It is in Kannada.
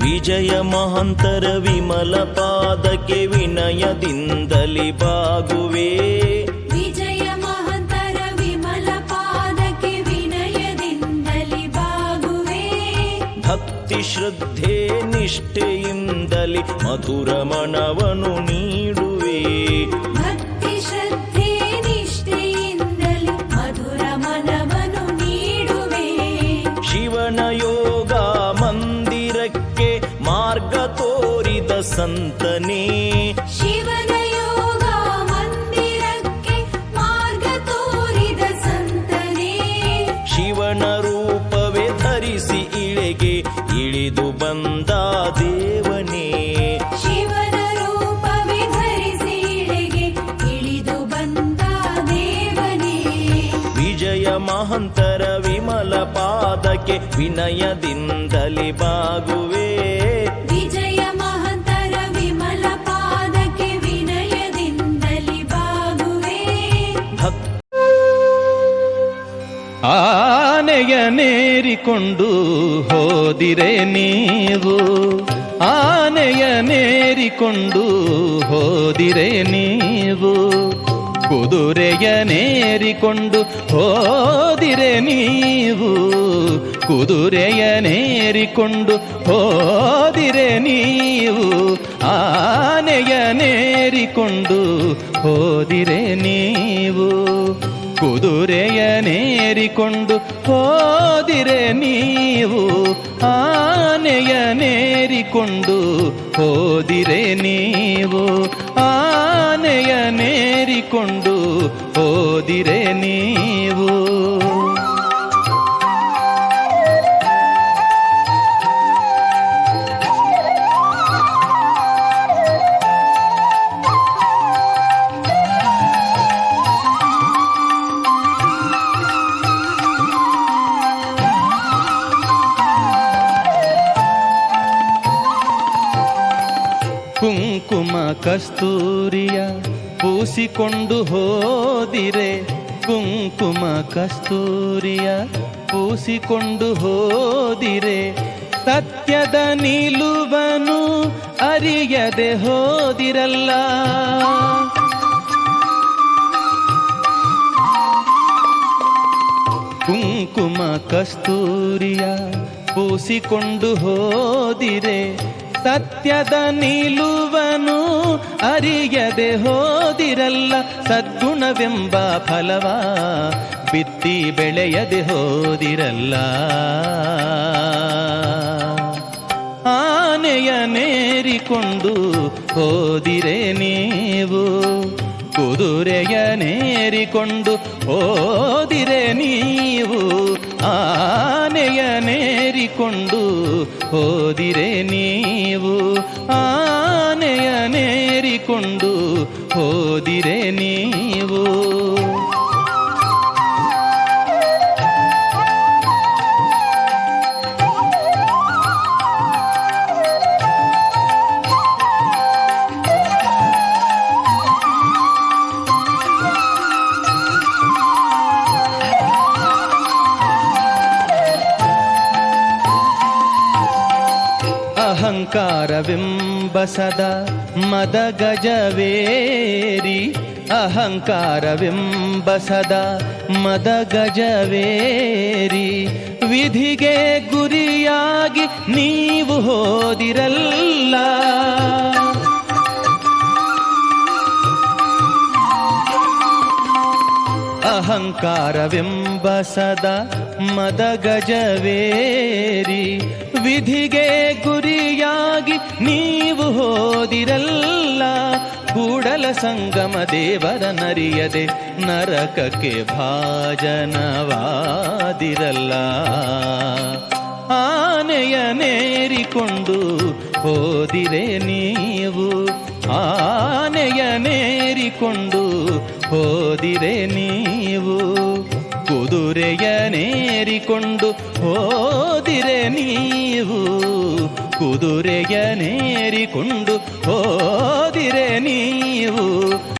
ವಿಜಯ ಮಹಂತರ ವಿಮಲ ಪಾದಕ್ಕೆ ವಿನಯದಿಂದಲಿ ಬಾಗುವೆ. ವಿಜಯ ಮಹಂತರ ವಿಮಲ ಪಾದಕ್ಕೆ ವಿನಯದಿಂದಲಿ ಬಾಗುವೆ. ಭಕ್ತಿ ಶ್ರದ್ಧೆ ನಿಷ್ಠೆಯಿಂದಲಿ ಮಧುರ ಮನವನು ನೀಡುವೆ. ಸಂತನೇ. ಶಿವನ ಯೋಗ ಮಂದಿರಕ್ಕೆ ಮಾರ್ಗ ತೋರಿದ ಸಂತನೇ. ಶಿವನ ರೂಪವೇ ಧರಿಸಿ ಇಳೆಗೆ ಇಳಿದು ಬಂದ ದೇವನೇ. ಶಿವನ ರೂಪವೇ ಧರಿಸಿ ಇಳೆಗೆ ಇಳಿದು ಬಂದ ದೇವನೇ. ವಿಜಯ ಮಹಂತರ ವಿಮಲ ಪಾದಕ್ಕೆ ವಿನಯದಿಂದಲಿ ಬಾಗುವೆ. ಆನೆಯನೇರಿಕೊಂಡು ಹೋದಿರೆ ನೀವು ಆನೆಯನೇರಿಕೊಂಡು ಹೋದಿರೆ ನೀವು ಕುದುರೆಯನೇರಿಕೊಂಡು ಹೋದಿರೆ ನೀವು ಕುದುರೆಯನೇರಿಕೊಂಡು ಹೋದಿರೆ ನೀವು ಆನೆಯನೇರಿಕೊಂಡು ಹೋದಿರೆ ನೀವು ಕುದುರೆಯನೇರಿಕೊಂಡು ಹೋದಿರೆ ನೀವು ಆನೆಯನೇರಿಕೊಂಡು ಹೋದಿರೆ ನೀವು ಆನೆಯನೇರಿಕೊಂಡು ಹೋದಿರೆ ನೀವು. ಕುಂಕುಮ ಕಸ್ತೂರಿಯ ಪೂಸಿಕೊಂಡು ಹೋದಿರೆ. ಕುಂಕುಮ ಕಸ್ತೂರಿಯ ಪೂಸಿಕೊಂಡು ಹೋದಿರೆ. ಸತ್ಯದ ನಿಲುವನು ಅರಿಯದೆ ಹೋದಿರಲ್ಲ. ಕುಂಕುಮ ಕಸ್ತೂರಿಯ ಪೂಸಿಕೊಂಡು ಹೋದಿರೆ. ಸತ್ಯದ ನಿಲುವನು ಅರಿಯದೆ ಹೋದಿರಲ್ಲ, ಸದ್ಗುಣವೆಂಬ ಫಲವ ಬಿತ್ತಿ ಬೆಳೆಯದೆ ಹೋದಿರಲ್ಲ. ಆನೆಯ ನೇರಿಕೊಂಡು ಹೋದಿರೆ ನೀವು ಕುದುರೆಯನೇರಿಕೊಂಡು ಹೋದಿರೆ ನೀವು. ಆನೆಯನೇರಿಕೊಂಡು ಹೋದಿರೆ ನೀವು ಆನೆಯನೇರಿಕೊಂಡು ಹೋದಿರೆ ನೀವು. ಅಹಂಕಾರವೆಂಬ ಸದಾ ಮದ ಗಜವೇರಿ ಅಹಂಕಾರವೆಂಬ ಸದಾ ಮದ ಗಜವೇರಿ ವಿಧಿಗೆ ಗುರಿಯಾಗಿ ನೀವು ಹೋದಿರಲ್ಲ. ಅಹಂಕಾರವೆಂಬ ಸದಾ ಮದ ಗಜವೇರಿ ವಿಧಿಗೆ ಗುರಿಯಾಗಿ ನೀವು ಹೋದಿರಲ್ಲ. ಕೂಡಲ ಸಂಗಮ ದೇವರ ನರಿಯದೆ ನರಕಕ್ಕೆ ಭಾಜನವಾದಿರಲ್ಲ. ಆನೆಯನೇರಿಕೊಂಡು ಹೋದಿರೆ ನೀವು. ಆನೆಯ ನೇರಿಕೊಂಡು ಹೋದಿರೆ ನೀವು. ಕುದುರೆಯನೇರಿಕೊಂಡು ಹೋದಿರೆ ನೀವು ಕುದುರೆಯನೇರಿಕೊಂಡು ಹೋದಿರೆ ನೀವು